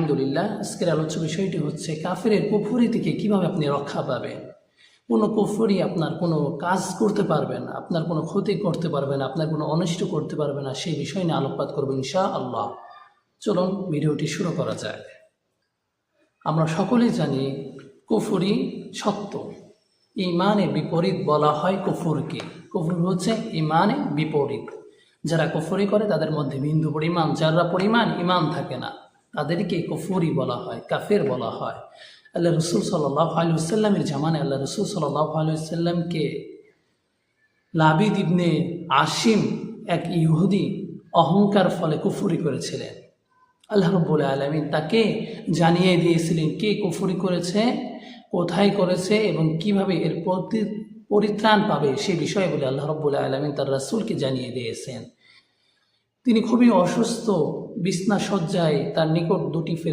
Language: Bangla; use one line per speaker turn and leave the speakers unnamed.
আলহামদুলিল্লাহ, আজকের আলোচ্য বিষয়টি হচ্ছে কাফের কুফুরি থেকে কীভাবে আপনি রক্ষা পাবেন। কোনো কুফুরি আপনার কোনো কাজ করতে পারবে না, আপনার কোনো ক্ষতি করতে পারবে না, আপনার কোনো অনিষ্ট করতে পারবে না, সেই বিষয় নিয়ে আলোকপাত করব ইনশা আল্লাহ চলুন ভিডিওটি শুরু করা যায় আমরা সকলেই জানি কুফুরি সত্য। ইমানের বিপরীত বলা হয় কুফুরকে। কুফুর হচ্ছে ইমানে বিপরীত। যারা কুফুরি করে তাদের মধ্যে বিন্দু পরিমাণ, যারা পরিমাণ ইমান থাকে না। তাদেরকে কুফুরি বলা হয়, কাফের বলা হয়। আল্লাহ রসুল সাল্লাহ আলুসাল্লামের জামানে আল্লাহ রসুল সাল্লাহ আলুসাল্লামকে লাবিদ ইবনে আসিম এক ইহুদি অহংকার ফলে কুফুরি করেছিলেন। আল্লাহ রব্বুল আলমিন তাকে জানিয়ে দিয়েছিলেন, কে কুফুরি করেছে, কোথায় করেছে এবং কীভাবে এর প্রতি, পরিত্রাণ পাবে সে বিষয়ে বলে আল্লাহ রব্বুল আলমিন তার রাসুলকে জানিয়ে দিয়েছেন। তিনি খুবই অসুস্থ বিছনা সজ্জায় তার নিকট দুটি